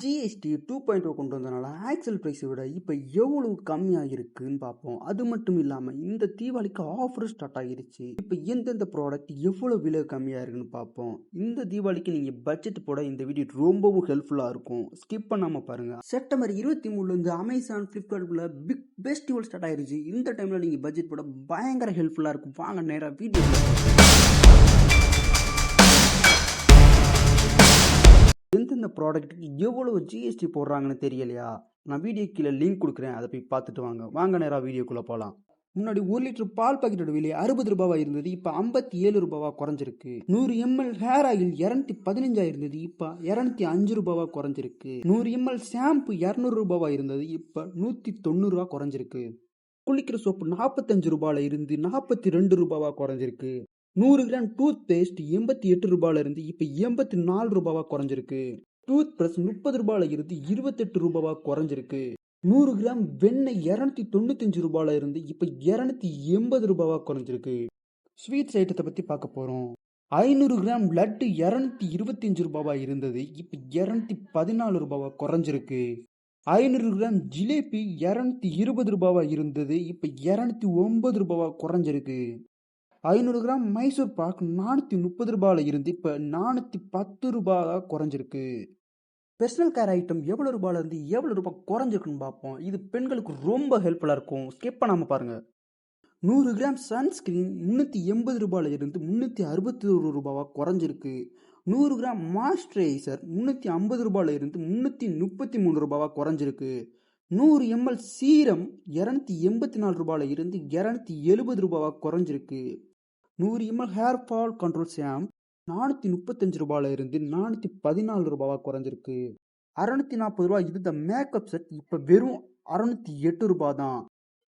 GST two point ஓ கொண்டு வந்தனால axle ப்ரைஸை விட இப்போ எவ்வளவு கம்மியாக இருக்குன்னு பார்ப்போம் அது மட்டும் இல்லாமல் இந்த தீபாவளிக்கு ஆஃபர் ஸ்டார்ட் ஆகிருச்சு இப்போ எந்தெந்த ப்ராடக்ட் எவ்வளோ விலை கம்மியாக இருக்குன்னு பார்ப்போம் இந்த தீபாவளிக்கு நீங்கள் பட்ஜெட் போட இந்த வீடியோ ரொம்பவும் ஹெல்ப்ஃபுல்லாக இருக்கும். ஸ்கிப் பண்ணாமல் பாருங்கள் செப்டம்பர் இருபத்தி மூணுலேருந்து அமேசான் ஃப்ளிப்கார்ட்டில் பிக் ஃபெஸ்டிவல் ஸ்டார்ட் ஆயிருச்சு. இந்த டைமில் நீங்கள் பட்ஜெட் போட பயங்கர ஹெல்ப்ஃபுல்லாக இருக்கும். வாங்க நேராக வீடியோ எந்தெந்த ப்ராடக்ட்டுக்கு எவ்வளவு ஜிஎஸ்டி போடுறாங்கன்னு தெரியலையா? நான் வீடியோ கீழே லிங்க் கொடுக்குறேன். அதை போய் பார்த்துட்டு வாங்க. வாங்க நேராக வீடியோக்குள்ளே போகலாம் முன்னாடி ஒரு லிட்டர் பால் பாக்கெட்டோட விலை அறுபது ரூபாவா இருந்தது. இப்போ ஐம்பத்தி ஏழு ரூபாவா குறைஞ்சிருக்கு. நூறு எம்எல் ஹேர் ஆயில் இரநூத்தி பதினஞ்சா இருந்தது. இப்போ இரநூத்தி அஞ்சு ரூபாவா குறைஞ்சிருக்கு. நூறு எம்எல் ஷாம்பு இரநூறு ரூபாவா இருந்தது. இப்போ நூற்றி தொண்ணூறு ரூபா குறைஞ்சிருக்கு. குளிக்கிற சோப்பு நாற்பத்தஞ்சு ரூபாயில இருந்து நாற்பத்தி ரெண்டு ரூபாவா குறைஞ்சிருக்கு. நூறு கிராம் டூத் பேஸ்ட் எண்பத்தி எட்டு ரூபாயில இருந்து இப்போ எண்பத்தி நாலு ரூபாவா குறைஞ்சிருக்கு. டூத் பிரஷ் முப்பது ரூபாயில இருந்து இருபத்தெட்டு ரூபாவா குறைஞ்சிருக்கு. நூறு கிராம் வெண்ணெய் இரநூத்தி தொண்ணூத்தஞ்சு ரூபாயில இருந்து இப்போ இரநூத்தி எண்பது ரூபாவா குறைஞ்சிருக்கு. ஸ்வீட்ஸ் ஐட்டத்தை பத்தி பார்க்க போறோம். ஐநூறு கிராம் லட்டு இரநூத்தி இருபத்தஞ்சு ரூபாவா இருந்தது. இப்போ இரநூத்தி பதினாலு ரூபாவா குறைஞ்சிருக்கு. ஐநூறு கிராம் ஜிலேபி இரநூத்தி இருபது ரூபாவா இருந்தது. இப்போ இரநூத்தி ஒன்பது ரூபாவா குறைஞ்சிருக்கு. ஐநூறு கிராம் மைசூர் பாக் நானூற்றி முப்பது ரூபாயில் இருந்து இப்போ நானூற்றி பத்து ரூபாயாக குறைஞ்சிருக்கு. பர்சனல் கேர் ஐட்டம் எவ்வளோ ரூபாயில இருந்து எவ்வளோ ரூபாய் குறைஞ்சிருக்குன்னு பார்ப்போம். இது பெண்களுக்கு ரொம்ப ஹெல்ப்ஃபுல்லாக இருக்கும். ஸ்கிப் பண்ணாமல் பாருங்கள் நூறு கிராம் சன்ஸ்கிரீன் முந்நூற்றி எண்பது ரூபாயில் இருந்து முந்நூற்றி அறுபத்தி ஒரு ரூபாவாக குறைஞ்சிருக்கு. நூறு கிராம் மாய்ஸ்சரைசர் முந்நூற்றி ஐம்பது ரூபாயில இருந்து முந்நூற்றி முப்பத்தி மூணு ரூபாவாக குறைஞ்சிருக்கு. நூறு எம்எல் சீரம் இரநூத்தி எண்பத்தி நாலு ரூபாயில் இருந்து இரநூத்தி எழுபது ரூபாவாக குறைஞ்சிருக்கு. நூறு ml hair fall control shampoo நானூற்றி முப்பத்தஞ்சு ரூபாயில இருந்து நானூற்றி பதினாலு ரூபாவாக குறைஞ்சிருக்கு. அறநூற்றி நாற்பது ரூபா இருந்த மேக்கப் செட் இப்போ வெறும் அறநூற்றி எட்டு ரூபா தான்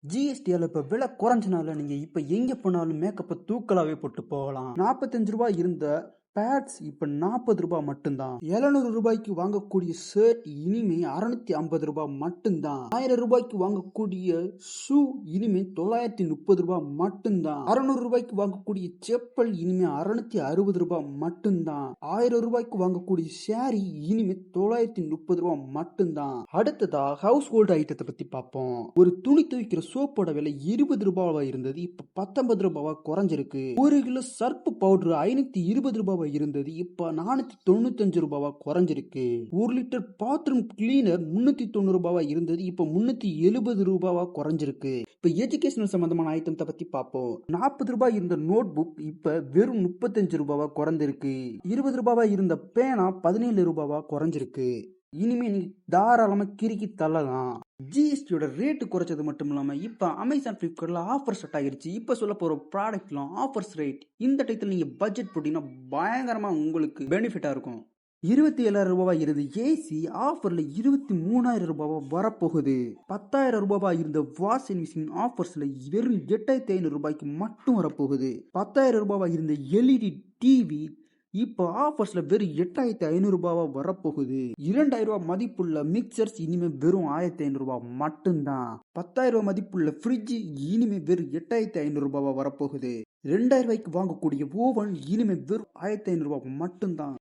ஜிஎஸ்டியால் இப்போ விலை குறைஞ்சனால நீங்கள் இப்போ எங்கே போனாலும் மேக்கப்பை தூக்கலாகவே போட்டு போகலாம். நாற்பத்தஞ்சு ரூபாய் இருந்த பேட்ஸ் இப்போ நாற்பது ரூபாய் மட்டும்தான். எழுநூறு ரூபாய்க்கு வாங்கக்கூடிய ஷர்ட் இனிமே அறுநூத்தி ஐம்பது ரூபாய் மட்டும்தான். ஆயிரம் ரூபாய்க்கு வாங்கக்கூடிய ஷூ இனிமே தொள்ளாயிரத்தி முப்பது ரூபாய் மட்டும்தான். அறுநூறு ரூபாய்க்கு வாங்கக்கூடிய செப்பல் இனிமே அறுநூத்தி அறுபது ரூபாய் மட்டும்தான். ஆயிரம் ரூபாய்க்கு வாங்கக்கூடிய ஷேரி இனிமே தொள்ளாயிரத்தி முப்பது ரூபாய் மட்டும்தான். அடுத்ததா ஹவுஸ் ஹோல்டு ஐட்டத்தை பத்தி பார்ப்போம். ஒரு துணி துவைக்கிற சோப்போட விலை இருபது ரூபாவா இருந்தது. இப்ப பத்தொன்பது ரூபாவா குறைஞ்சிருக்கு. ஒரு கிலோ சர்ப்பு பவுடர் ஐநூத்தி இருபது ரூபாய் ரூபாவா இருந்தது. இப்ப நானூத்தி தொண்ணூத்தஞ்சு ரூபாவா குறைஞ்சிருக்கு. ஒரு லிட்டர் பாத்ரூம் கிளீனர் முன்னூத்தி தொண்ணூறு ரூபாவா இருந்தது. இப்ப முன்னூத்தி எழுபது ரூபாவா குறைஞ்சிருக்கு. இப்ப எஜுகேஷனல் சம்பந்தமான ஐட்டத்தை பத்தி பார்ப்போம். நாற்பது ரூபாய் இருந்த நோட் புக் இப்ப வெறும் முப்பத்தஞ்சு ரூபாவா குறைஞ்சிருக்கு இருபது ரூபாவா இருந்த பேனா பதினேழு ரூபாவா குறைஞ்சிருக்கு. இனிமே நீ தாராளமாக கிறுக்கி தள்ளலாம். ஜிஎஸ்டியோட ரேட்டு குறைச்சது மட்டும் இல்லாமல் இப்போ அமேசான் ஃப்ளிப்கார்ட்டில் ஆஃபர் ஸ்டார்ட் ஆகிருச்சு இப்போ சொல்ல போகிற ப்ராடக்ட்லாம் ஆஃபர்ஸ் ரேட் இந்த டைத்தில் நீங்கள் பட்ஜெட் போட்டிங்கன்னா பயங்கரமாக உங்களுக்கு பெனிஃபிட்டாக இருக்கும். இருபத்தி ஏழாயிரம் ரூபாய் இருந்த ஏசி ஆஃபரில் இருபத்தி மூணாயிரம் ரூபாவா வரப்போகுது. பத்தாயிரம் ரூபாய் இருந்த வாஷிங் மிஷின் ஆஃபர்ஸில் வெறும் எட்டாயிரத்தி ஐநூறு ரூபாய்க்கு மட்டும் வரப்போகுது. பத்தாயிரம் ரூபாய் இருந்த எல்இடி டிவி இப்போ ஆஃபர்ஸில் வெறும் எட்டாயிரத்தி ஐநூறுரூபாவா வரப்போகுது. இரண்டாயிரம் ரூபாய் மதிப்புள்ள மிக்சர்ஸ் இனிமே வெறும் ஆயிரத்தி ஐநூறுரூபா மட்டும்தான். பத்தாயிரம் ரூபாய் மதிப்புள்ள ஃப்ரிட்ஜ் இனிமே வெறும் எட்டாயிரத்தி ஐநூறுரூபாவா வரப்போகுது. ரெண்டாயிரம் ரூபாய்க்கு வாங்கக்கூடிய ஓவன் இனிமே வெறும் ஆயிரத்தி ஐநூறுரூபா மட்டும்தான்.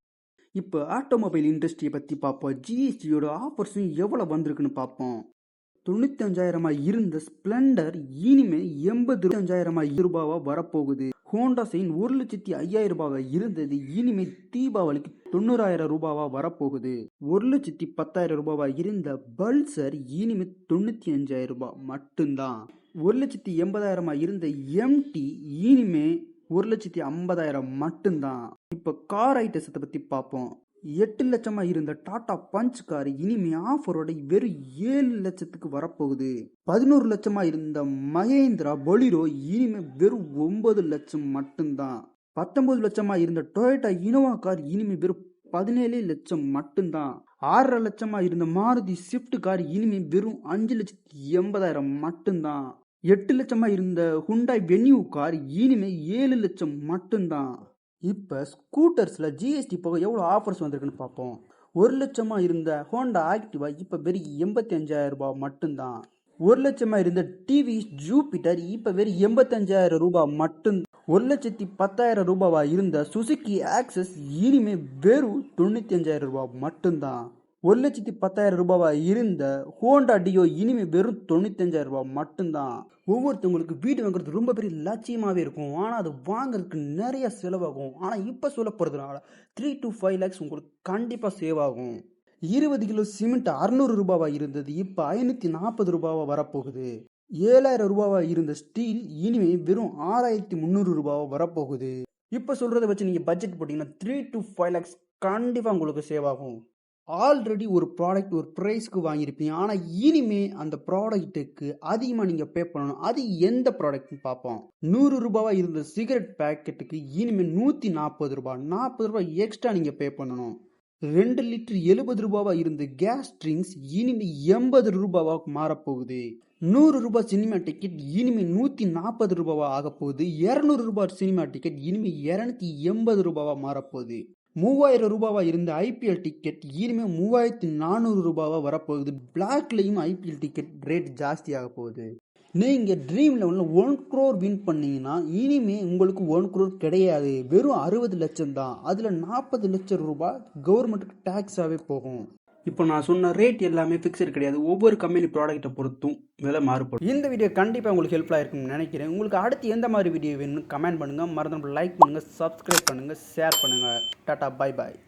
இப்போ ஆட்டோமொபைல் இண்டஸ்ட்ரியை பற்றி பார்ப்போம். ஜிஎஸ்டியோட ஆஃபர்ஸும் எவ்வளோ வந்திருக்குன்னு பார்ப்போம். தொண்ணூத்தஞ்சாயிரமா இருந்த ஸ்பிளண்டர் இனிமே எண்பது அஞ்சாயிரமா ரூபாவா வரப்போகுது. ஹோண்டா சைன் ஒரு லட்சத்தி ஐயாயிரம் ரூபாவா இருந்தது. இனிமே தீபாவளிக்கு தொண்ணூறாயிரம் ரூபாவா வரப்போகுது. ஒரு லட்சத்தி பத்தாயிரம் ரூபாவா இருந்த பல்சர் இனிமே தொண்ணூத்தி அஞ்சாயிரம் ரூபாய் மட்டும்தான். ஒரு லட்சத்தி எண்பதாயிரமா இருந்த எம்டி இனிமே ஒரு லட்சத்தி ஐம்பதாயிரம் மட்டும்தான். இப்போ கார் ஐட்டத்தை பற்றி பார்ப்போம். எட்டு லட்சமா இருந்த டாடா பஞ்ச் கார் இனிமே ஆஃபரோட வெறும் ஏழு லட்சத்துக்கு வரப்போகுது. பதினோரு லட்சமா இருந்த மகேந்திரா பொலிரோ இனிமே வெறும் ஒன்பது லட்சம் மட்டும்தான். பத்தொன்பது லட்சமா இருந்த டொயோட்டா இனோவா கார் இனிமே வெறும் பதினேழு லட்சம் மட்டும்தான். ஆறரை லட்சமா இருந்த மாருதி ஸ்விஃப்ட் கார் இனிமே வெறும் அஞ்சு லட்சத்தி எண்பதாயிரம் மட்டும்தான். எட்டு லட்சமா இருந்த ஹுண்டாய் வென்யூ கார் இனிமே ஏழு லட்சம் மட்டும்தான். இப்போ ஸ்கூட்டர்ஸில் ஜிஎஸ்டி போக எவ்வளோ ஆஃபர்ஸ் வந்திருக்குன்னு பார்ப்போம். ஒரு லட்சமாக இருந்த ஹோண்டா ஆக்டிவா இப்போ வெறும் எண்பத்தி அஞ்சாயிரம் ரூபாய் மட்டும்தான். ஒரு லட்சமாக இருந்த டிவி ஜூபிட்டர் இப்போ வெறும் எண்பத்தஞ்சாயிரம் ரூபாய் மட்டும். ஒரு லட்சத்தி பத்தாயிரம் ரூபாவா இருந்த சுசுக்கி ஆக்சஸ் இனிமே வெறும் தொண்ணூத்தி அஞ்சாயிரம் ரூபாய் மட்டும்தான். ஒரு லட்சத்தி பத்தாயிரம் ரூபாவா இருந்த ஹோண்டா டியோ இனிமே வெறும் தொண்ணூத்தஞ்சாயிரம் ரூபாய் மட்டும்தான். ஒவ்வொருத்தவங்களுக்கு வீடு வாங்குறது ரொம்ப பெரிய லட்சியமாகவே இருக்கும். ஆனால் அது வாங்குறதுக்கு நிறைய செலவாகும். ஆனால் இப்போ சொல்ல போகிறதுனால த்ரீ டு ஃபைவ் லேக்ஸ் உங்களுக்கு கண்டிப்பாக சேவ் ஆகும். இருபது கிலோ சிமெண்ட் அறுநூறு ரூபாவா இருந்தது. இப்போ ஐநூற்றி நாற்பது ரூபாவா வரப்போகுது. ஏழாயிரம் ரூபாவா இருந்த ஸ்டீல் இனிமே வெறும் ஆறாயிரத்தி முந்நூறு ரூபாவா வரப்போகுது. இப்போ சொல்கிறத வச்சு நீங்கள் பட்ஜெட் போட்டிங்கன்னா த்ரீ டு ஃபைவ் லேக்ஸ் கண்டிப்பாக உங்களுக்கு சேவ் ஆகும். ஆல்ரெடி ஒரு ப்ராடக்ட் ஒரு ப்ரைஸ்க்கு வாங்கியிருப்பீங்க. ஆனால் இனிமே அந்த ப்ராடக்ட்டுக்கு அதிகமாக நீங்கள் பே பண்ணணும். அது எந்த ப்ராடக்ட்னு பார்ப்போம். நூறு ரூபாவாக இருந்த சிகரெட் பேக்கெட்டுக்கு இனிமேல் நூற்றி நாற்பது ரூபாய் நாற்பது ரூபாய் எக்ஸ்ட்ரா நீங்கள் பே பண்ணணும். ரெண்டு லிட்டர் எழுபது ரூபாவாக இருந்த கேஸ் ட்ரிங்க்ஸ் இனிமே எண்பது ரூபாவாக மாறப்போகுது. நூறு ரூபாய் சினிமா டிக்கெட் இனிமே நூற்றி நாற்பது ரூபாவா ஆகப்போகுது. இரநூறு ரூபாய் சினிமா டிக்கெட் இனிமே இரநூத்தி எண்பது ரூபாவா மாறப்போகுது. மூவாயிரம் ரூபாவாக இருந்த ஐபிஎல் டிக்கெட் இனிமே மூவாயிரத்தி நானூறு ரூபாவாக வரப்போகுது. பிளாக்லேயும் ஐபிஎல் டிக்கெட் ரேட் ஜாஸ்தி போகுது. நீங்கள் ட்ரீம் லெவலில் ஒன் க்ரோர் வின் பண்ணீங்கன்னா இனிமே உங்களுக்கு ஒன் க்ரோர் கிடையாது. வெறும் அறுபது லட்சம் தான். அதில் நாற்பது லட்சம் ரூபாய் கவர்மெண்ட்டுக்கு டேக்ஸாகவே போகும். இப்போ நான் சொன்ன ரேட் எல்லாமே ஃபிக்ஸட் கிடையாது. ஒவ்வொரு கம்பெனி ப்ராடக்ட்டை பொறுத்தும் விலை மாறுபடும். இந்த வீடியோ கண்டிப்பாக உங்களுக்கு ஹெல்ப்ஃபுல்லாக இருக்கும்னு நினைக்கிறேன். உங்களுக்கு அடுத்து எந்த மாதிரி வீடியோ வேணும்னு கமெண்ட் பண்ணுங்கள் மறந்து லைக் பண்ணுங்கள் சப்ஸ்கிரைப் பண்ணுங்கள் ஷேர் பண்ணுங்கள் டாட்டா பை பாய்